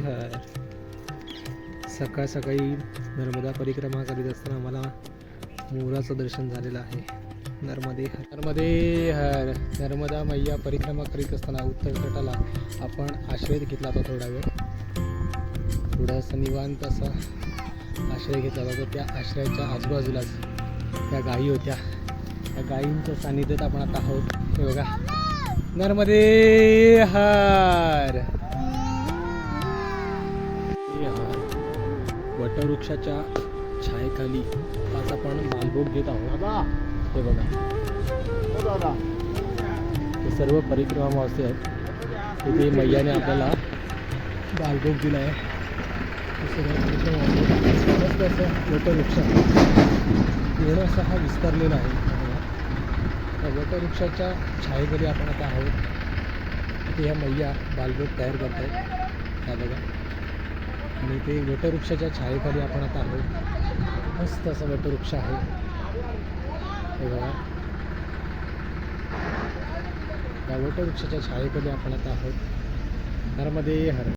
हर. सकाळ सकाळी नर्मदा परिक्रमा करीत असताना मला मोराचं दर्शन झालेलं आहे. नर्मदे हर. नर्मदे हर. नर्मदा मैया परिक्रमा करीत असताना उत्तर तटाला आपण आश्रय घेतला होता थोडा वेळ. थोडासा निवांत असा आश्रय घेतला होता. त्या आश्रयाच्या आजूबाजूलाच त्या गायी होत्या. त्या गायींच्या सानिध्यात आपण आता आहोत. हे बघा. नर्मदे हर. वटवृक्षाच्या छायेखाली आज आपण मालभोग घेत आहोत. हे बघा. हे सर्व परिक्रमा मावसे आहेत. तिथे मैयाने आपल्याला बालभोग दिला आहे हे वटवृक्ष. पूर्ण असा हा विस्तारलेला आहे. हे. त्या वटवृक्षाच्या छायेखाली आपण आता आहोत. तिथे ह्या मैया बालभोग तयार करत आहेत बघा. आणि ते वटवृक्षाच्या छायेखाली आपण आता आहोत. मस्त असं वटवृक्ष आहे. हे बघा. त्या वटवृक्षाच्या छायेखाली आपण आता आहोत. घरामध्ये हर